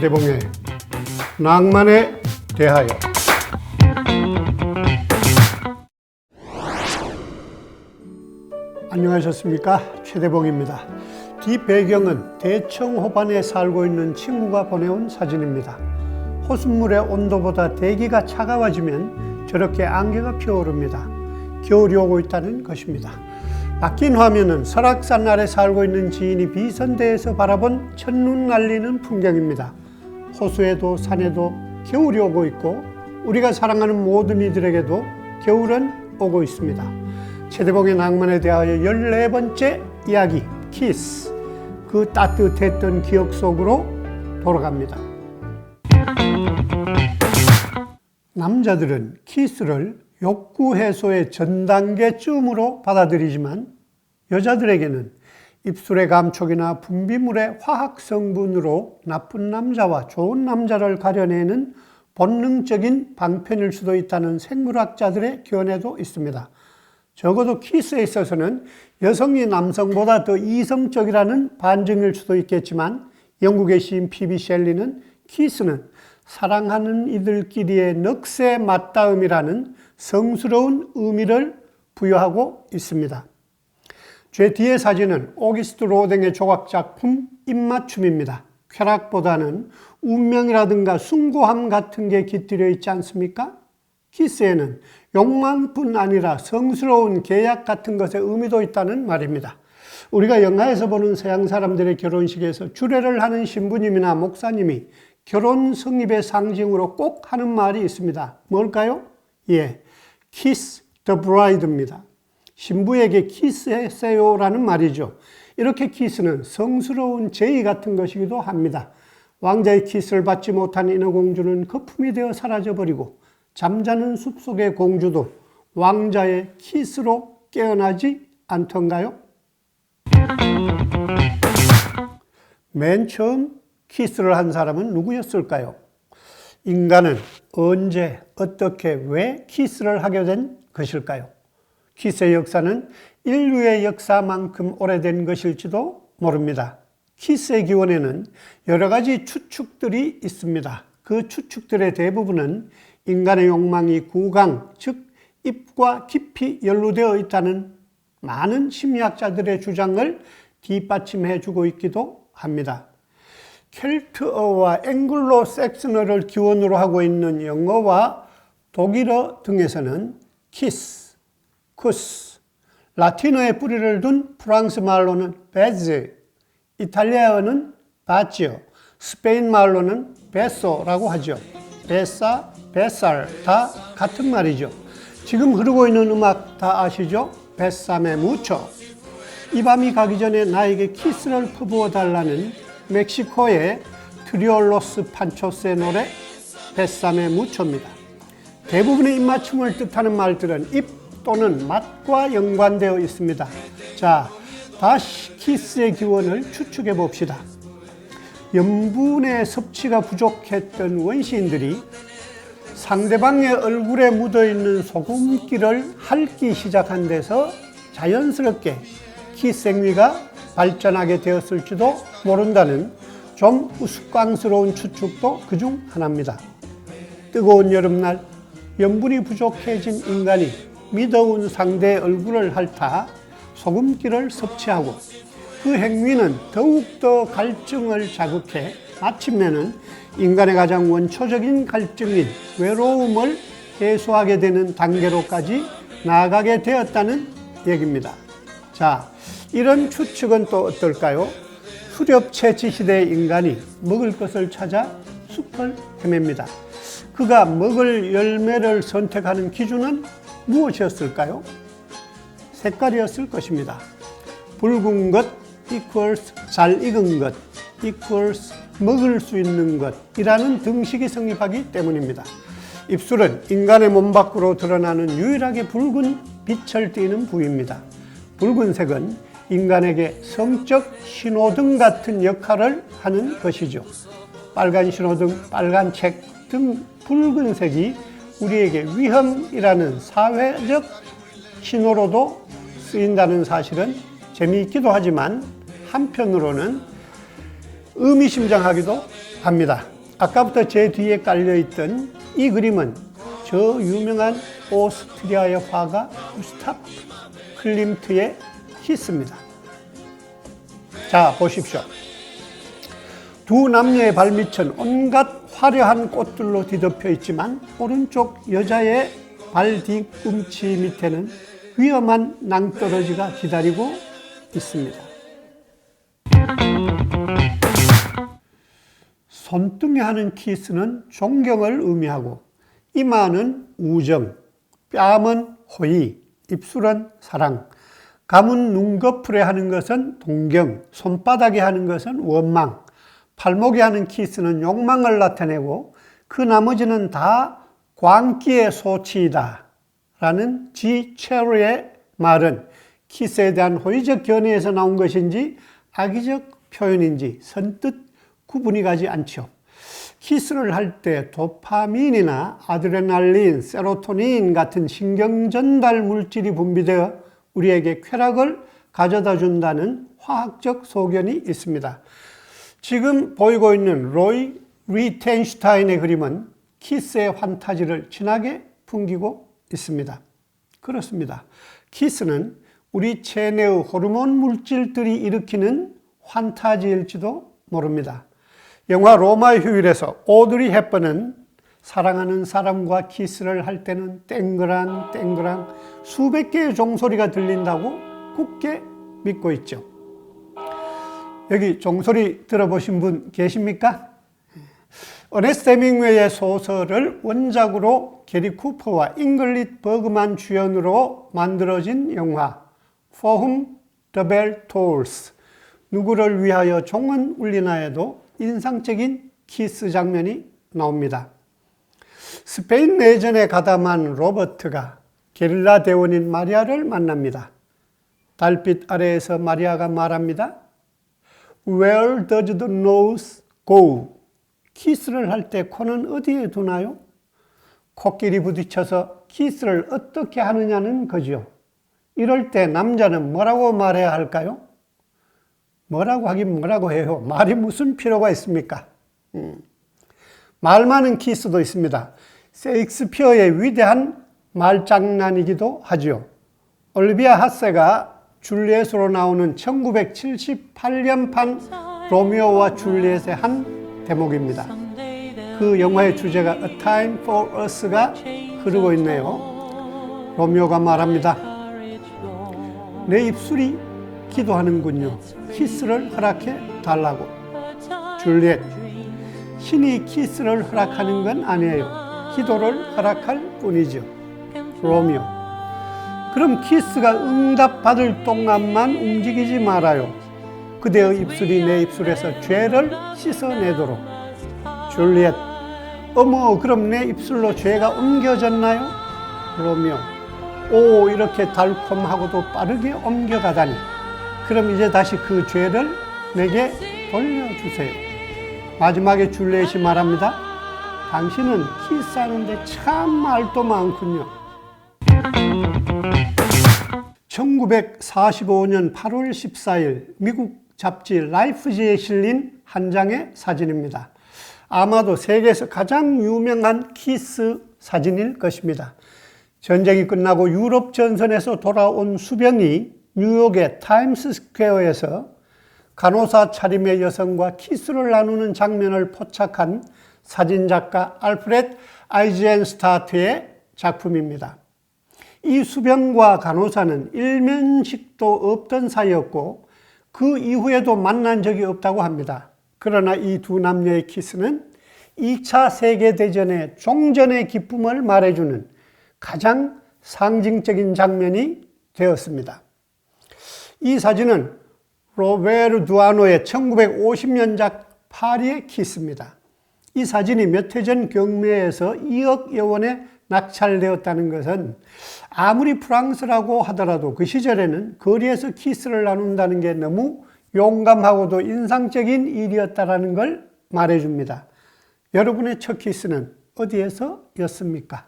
최대봉의 낭만에 대하여. 안녕하셨습니까? 최대봉입니다. 뒤 배경은 대청 호반에 살고 있는 친구가 보내온 사진입니다. 호수물의 온도보다 대기가 차가워지면 저렇게 안개가 피어오릅니다. 겨울이 오고 있다는 것입니다. 바뀐 화면은 설악산 아래 살고 있는 지인이 비선대에서 바라본 첫눈 날리는 풍경입니다. 호수에도 산에도 겨울이 오고 있고 우리가 사랑하는 모든 이들에게도 겨울은 오고 있습니다. 최대봉의 낭만에 대하여 14번째 이야기 키스 그 따뜻했던 기억 속으로 돌아갑니다. 남자들은 키스를 욕구 해소의 전 단계쯤으로 받아들이지만 여자들에게는 입술의 감촉이나 분비물의 화학 성분으로 나쁜 남자와 좋은 남자를 가려내는 본능적인 방편일 수도 있다는 생물학자들의 견해도 있습니다. 적어도 키스에 있어서는 여성이 남성보다 더 이성적이라는 반증일 수도 있겠지만 영국의 시인 피비 셸리는 키스는 사랑하는 이들끼리의 넋의 맞닿음이라는 성스러운 의미를 부여하고 있습니다. 제 뒤의 사진은 오기스트 로댕의 조각 작품 입맞춤입니다. 쾌락보다는 운명이라든가 숭고함 같은 게 깃들여 있지 않습니까? 키스에는 욕망뿐 아니라 성스러운 계약 같은 것의 의미도 있다는 말입니다. 우리가 영화에서 보는 서양 사람들의 결혼식에서 주례를 하는 신부님이나 목사님이 결혼 성립의 상징으로 꼭 하는 말이 있습니다. 뭘까요? 예, kiss the bride입니다. 신부에게 키스했어요라는 말이죠. 이렇게 키스는 성스러운 제의 같은 것이기도 합니다. 왕자의 키스를 받지 못한 인어공주는 거품이 되어 사라져버리고 잠자는 숲속의 공주도 왕자의 키스로 깨어나지 않던가요? 맨 처음 키스를 한 사람은 누구였을까요? 인간은 언제, 어떻게, 왜 키스를 하게 된 것일까요? 키스의 역사는 인류의 역사만큼 오래된 것일지도 모릅니다. 키스의 기원에는 여러 가지 추측들이 있습니다. 그 추측들의 대부분은 인간의 욕망이 구강, 즉 입과 깊이 연루되어 있다는 많은 심리학자들의 주장을 뒷받침해 주고 있기도 합니다. 켈트어와 앵글로 섹스너를 기원으로 하고 있는 영어와 독일어 등에서는 키스, 쿠스, 라틴어의 뿌리를 둔 프랑스 말로는 베즈, 이탈리아어는 바지오, 스페인 말로는 베소라고 하죠. 베사, 베살 다 같은 말이죠. 지금 흐르고 있는 음악 다 아시죠? 베삼에 묻혀. 이 밤이 가기 전에 나에게 키스를 퍼부어 달라는 멕시코의 트리올로스 판초스의 노래 뱃삼에 묻혀입니다. 대부분의 입맞춤을 뜻하는 말들은 입 또는 맛과 연관되어 있습니다. 자, 다시 키스의 기원을 추측해 봅시다. 염분의 섭취가 부족했던 원시인들이 상대방의 얼굴에 묻어 있는 소금기를 핥기 시작한 데서 자연스럽게 행위가 발전하게 되었을지도 모른다는 좀 우스꽝스러운 추측도 그중 하나입니다. 뜨거운 여름날 염분이 부족해진 인간이 미더운 상대의 얼굴을 핥아 소금기를 섭취하고 그 행위는 더욱더 갈증을 자극해 마침내는 인간의 가장 원초적인 갈증인 외로움을 해소하게 되는 단계로까지 나아가게 되었다는 얘기입니다. 자, 이런 추측은 또 어떨까요? 수렵 채취 시대의 인간이 먹을 것을 찾아 숲을 헤맵니다. 그가 먹을 열매를 선택하는 기준은 무엇이었을까요? 색깔이었을 것입니다. 붉은 것 equals 잘 익은 것 equals 먹을 수 있는 것이라는 등식이 성립하기 때문입니다. 입술은 인간의 몸 밖으로 드러나는 유일하게 붉은 빛을 띠는 부위입니다. 붉은색은 인간에게 성적 신호등 같은 역할을 하는 것이죠. 빨간 신호등, 빨간 책 등 붉은색이 우리에게 위험이라는 사회적 신호로도 쓰인다는 사실은 재미있기도 하지만 한편으로는 의미심장하기도 합니다. 아까부터 제 뒤에 깔려있던 이 그림은 저 유명한 오스트리아의 화가 구스탑 클림트의 키스입니다. 자, 보십시오. 두 남녀의 발밑은 온갖 화려한 꽃들로 뒤덮여 있지만 오른쪽 여자의 발 뒤꿈치 밑에는 위험한 낭떠러지가 기다리고 있습니다. 손등에 하는 키스는 존경을 의미하고 이마는 우정, 뺨은 호의, 입술은 사랑, 감은 눈꺼풀에 하는 것은 동경, 손바닥에 하는 것은 원망, 팔목에 하는 키스는 욕망을 나타내고 그 나머지는 다 광기의 소치이다. 라는 지 체로의 말은 키스에 대한 호의적 견해에서 나온 것인지 악의적 표현인지 선뜻 구분이 가지 않죠. 키스를 할 때 도파민이나 아드레날린, 세로토닌 같은 신경 전달 물질이 분비되어 우리에게 쾌락을 가져다 준다는 화학적 소견이 있습니다. 지금 보이고 있는 로이 리텐슈타인의 그림은 키스의 환타지를 진하게 풍기고 있습니다. 그렇습니다. 키스는 우리 체내의 호르몬 물질들이 일으키는 환타지일지도 모릅니다. 영화 로마의 휴일에서 오드리 헵번은 사랑하는 사람과 키스를 할 때는 땡그랑 땡그랑 수백 개의 종소리가 들린다고 굳게 믿고 있죠. 여기 종소리 들어보신 분 계십니까? 어네스트 헤밍웨이의 소설을 원작으로 게리 쿠퍼와 잉글릿 버그만 주연으로 만들어진 영화 For Whom the Bell Tolls 누구를 위하여 종은 울리나에도 인상적인 키스 장면이 나옵니다. 스페인 내전에 가담한 로버트가 게릴라 대원인 마리아를 만납니다. 달빛 아래에서 마리아가 말합니다. Where does the nose go? 키스를 할 때 코는 어디에 두나요? 코끼리 부딪혀서 키스를 어떻게 하느냐는 거죠. 이럴 때 남자는 뭐라고 말해야 할까요? 뭐라고 하긴 뭐라고 해요. 말이 무슨 필요가 있습니까? 음. 말 많은 키스도 있습니다. 세익스피어의 위대한 말장난이기도 하죠. 올비아 하세가 줄리엣으로 나오는 1978년판 로미오와 줄리엣의 한 대목입니다. 그 영화의 주제가 A Time for Us가 흐르고 있네요. 로미오가 말합니다. 내 입술이 기도하는군요. 키스를 허락해 달라고. 줄리엣, 신이 키스를 허락하는 건 아니에요. 기도를 허락할 뿐이죠. 로미오. 그럼 키스가 응답받을 동안만 움직이지 말아요. 그대의 입술이 내 입술에서 죄를 씻어내도록. 줄리엣, 어머, 그럼 내 입술로 죄가 옮겨졌나요? 로미오, 오, 이렇게 달콤하고도 빠르게 옮겨가다니. 그럼 이제 다시 그 죄를 내게 돌려주세요. 마지막에 줄리엣이 말합니다. 당신은 키스하는데 참 말도 많군요. 1945년 8월 14일 미국 잡지 라이프지에 실린 한 장의 사진입니다. 아마도 세계에서 가장 유명한 키스 사진일 것입니다. 전쟁이 끝나고 유럽 전선에서 돌아온 수병이 뉴욕의 타임스 스퀘어에서 간호사 차림의 여성과 키스를 나누는 장면을 포착한 사진작가 알프렛 아이젠 스타트의 작품입니다. 이 수병과 간호사는 일면식도 없던 사이였고 그 이후에도 만난 적이 없다고 합니다. 그러나 이 두 남녀의 키스는 2차 세계대전의 종전의 기쁨을 말해주는 가장 상징적인 장면이 되었습니다. 이 사진은 로베르 두아노의 1950년작 파리의 키스입니다. 이 사진이 몇 해 전 경매에서 2억 여 원에 낙찰되었다는 것은 아무리 프랑스라고 하더라도 그 시절에는 거리에서 키스를 나눈다는 게 너무 용감하고도 인상적인 일이었다라는 걸 말해줍니다. 여러분의 첫 키스는 어디에서였습니까?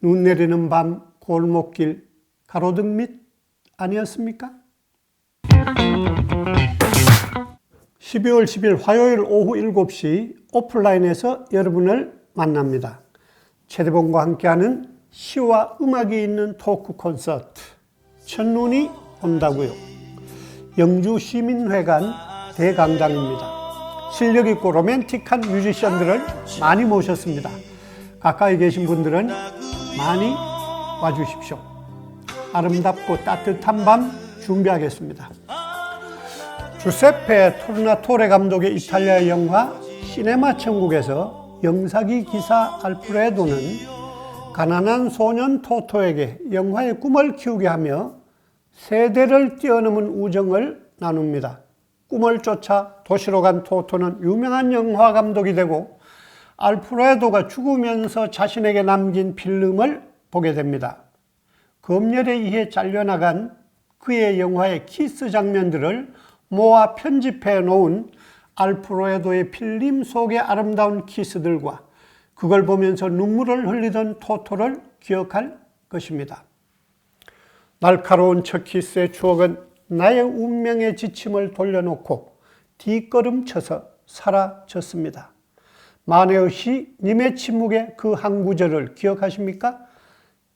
눈 내리는 밤 골목길 가로등 밑 아니었습니까? 12월 10일 화요일 오후 7시 오프라인에서 여러분을 만납니다. 최대봉과 함께하는 시와 음악이 있는 토크 콘서트 첫눈이 온다고요. 영주 시민회관 대강당입니다. 실력 있고 로맨틱한 뮤지션들을 많이 모셨습니다. 가까이 계신 분들은 많이 와주십시오. 아름답고 따뜻한 밤 준비하겠습니다. 주세페 토르나토레 감독의 이탈리아 영화 시네마 천국에서 영사기 기사 알프레도는 가난한 소년 토토에게 영화의 꿈을 키우게 하며 세대를 뛰어넘은 우정을 나눕니다. 꿈을 쫓아 도시로 간 토토는 유명한 영화 감독이 되고 알프레도가 죽으면서 자신에게 남긴 필름을 보게 됩니다. 검열에 의해 잘려나간 그의 영화의 키스 장면들을 모아 편집해 놓은 알프레도의 필름 속의 아름다운 키스들과 그걸 보면서 눈물을 흘리던 토토를 기억할 것입니다. 날카로운 첫 키스의 추억은 나의 운명의 지침을 돌려놓고 뒷걸음쳐서 사라졌습니다. 만해의 시 님의 침묵의 그 한 구절을 기억하십니까?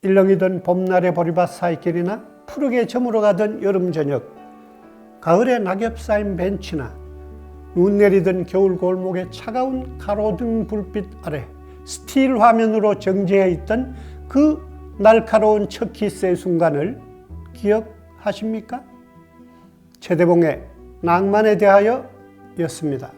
일렁이던 봄날의 보리밭 사이길이나 푸르게 저물어 가던 여름 저녁, 가을에 낙엽 쌓인 벤치나 눈 내리던 겨울 골목의 차가운 가로등 불빛 아래 스틸 화면으로 정지해 있던 그 날카로운 첫 키스의 순간을 기억하십니까? 최대봉의 낭만에 대하여 였습니다.